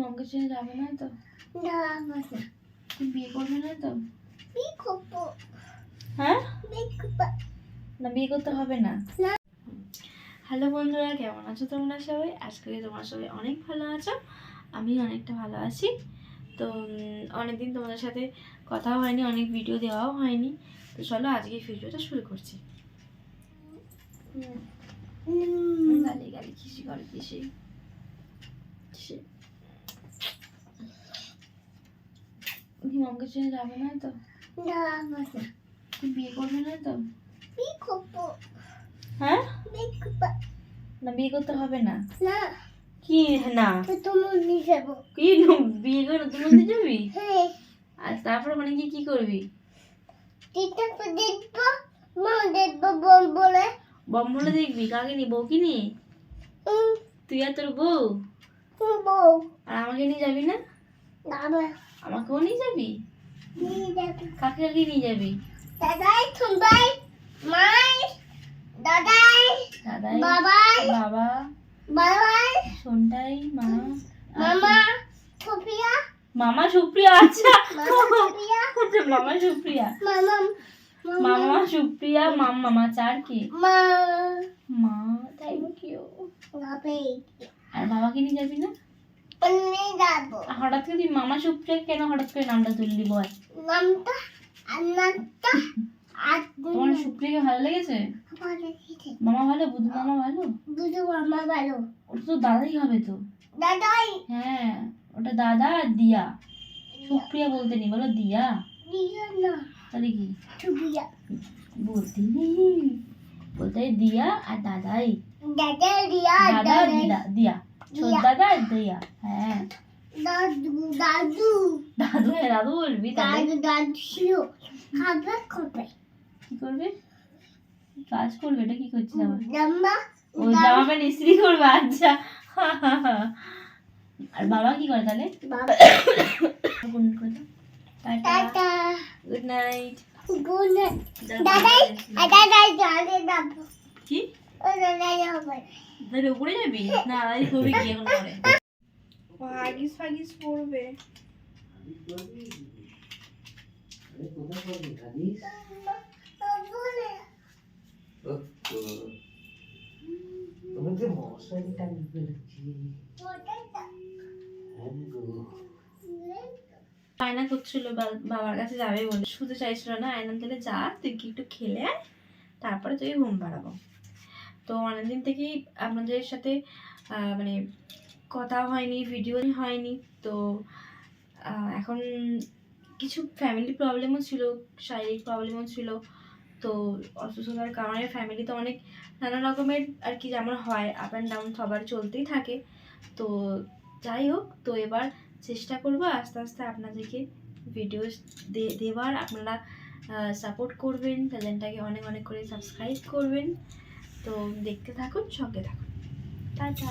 মমকে ছেড়ে যাবে না তো? তুই বিয়ে করবে না তো? হ্যাঁ? না বিয়ে করতে হবে না। হ্যালো বন্ধুরা কেমন আছো তোমরা সবাই? আজকে তোমরা সবাই অনেক ভালো আছো। আমি অনেকটা ভালো আছি। তো অনেকদিন তোমাদের সাথে কথাও হয়নি অনেক ভিডিও দেওয়াও হয়নি। তো চলো আজকে ভিডিওটা শুরু করছি। গালি গালি খিসি করে খিসি খিসি। মমকে ছেড়ে যাবে না তো তুই বিয়ে করবে না তো? হ্যাঁ? না বিয়ে করতে হবে না। কি? না। কি? বিয়ে করে নতুন মন্দির যাবি? আর তারপর ওখানে গিয়ে কি করবি? বম বলে। দেখবি? কাকে নি বউ কি নি তুই আর তোর বউ। আর আমাকে নিয়ে যাবি না? আমাকেও নিয়ে যাবি? কাকে কাকে নিয়ে যাবি? দাদাই থুম্বাই মাই দাদাই দাদাই বাবাই বাবা বাবাই সোনটাই মা মামা সুপ্রিয়া। আচ্ছা। মামা থুপিয়া আচ্ছা, মামা সুপ্রিয়া। মামা মামা। সুপ্রিয়া মাম মামা চার কি? মা। মা থ্যাংক ইউ আর বাবাকে নিয়ে যাবি না? যাব হঠাৎ করে তুই মামা সুপ্রিয়া কেন হঠাৎ করে নামটা তুললি বল নামটা আর? নামটা আর তোমার ভালো লেগেছে? মামা ভালো? বুধ মামা ভালো? দুটো মামা ভালো। ওটা তো দাদাই হবে তো। দাদাই। হ্যাঁ ওটা দাদা আর দিয়া। সুপ্রিয়া বলতে নি বলো দিয়া। দিয়া না। তাহলে কি? বলতে নি বলতে দিয়া আর দাদাই। দাদা দিয়া দাদা আর দাদাই। দিদা দিয়া দিয়া। দাদা আর দিয়া হ্যাঁ দাদু দাদু দাদু হ্যাঁ দাদু বলবি তাহলে দাদু দাদু ছিল খাবে খাবে কি করবে কাজ করবে এটা কি করছিস আবার জাম্মা ও জামা প্যান্ট ইস্ত্রি করবে আচ্ছা আর বাবা কি করে তাহলে বাবা tata tata good night good দাদাই আর দাদাই জানে যাব কি ও দাদাই যাবে তাহলে উপরে যাবি? না এই করবি কি এখন করে হাগিস ফাগিস পড়বে। তোমাকে মশারি টাঙিয়ে ফেলেছি আয়না করছিল বাবার কাছে যাবে বলে। শুতে চাইছিল না আয়না তাহলে যা তুই কি একটু খেলে আয় তারপরে তুই ঘুম পাড়াবো। তো অনেকদিন থেকেই আপনাদের সাথে মানে কথাও হয়নি ভিডিও হয়নি। তো এখন কিছু ফ্যামিলি প্রবলেমও ছিল, শারীরিক প্রবলেমও ছিল। তো অসুস্থতার কারণে ফ্যামিলিতে অনেক নানা রকমের আর কি যেমন হয় আপ অ্যান্ড ডাউন সবার চলতেই থাকে। তো যাই হোক, তো এবার চেষ্টা করব আস্তে আস্তে আপনাদেরকে ভিডিও দেওয়ার। আপনারা সাপোর্ট করবেন চ্যানেলটাকে অনেক অনেক করে সাবস্ক্রাইব করবেন। তো দেখতে থাকুন সঙ্গে থাকুন টাটা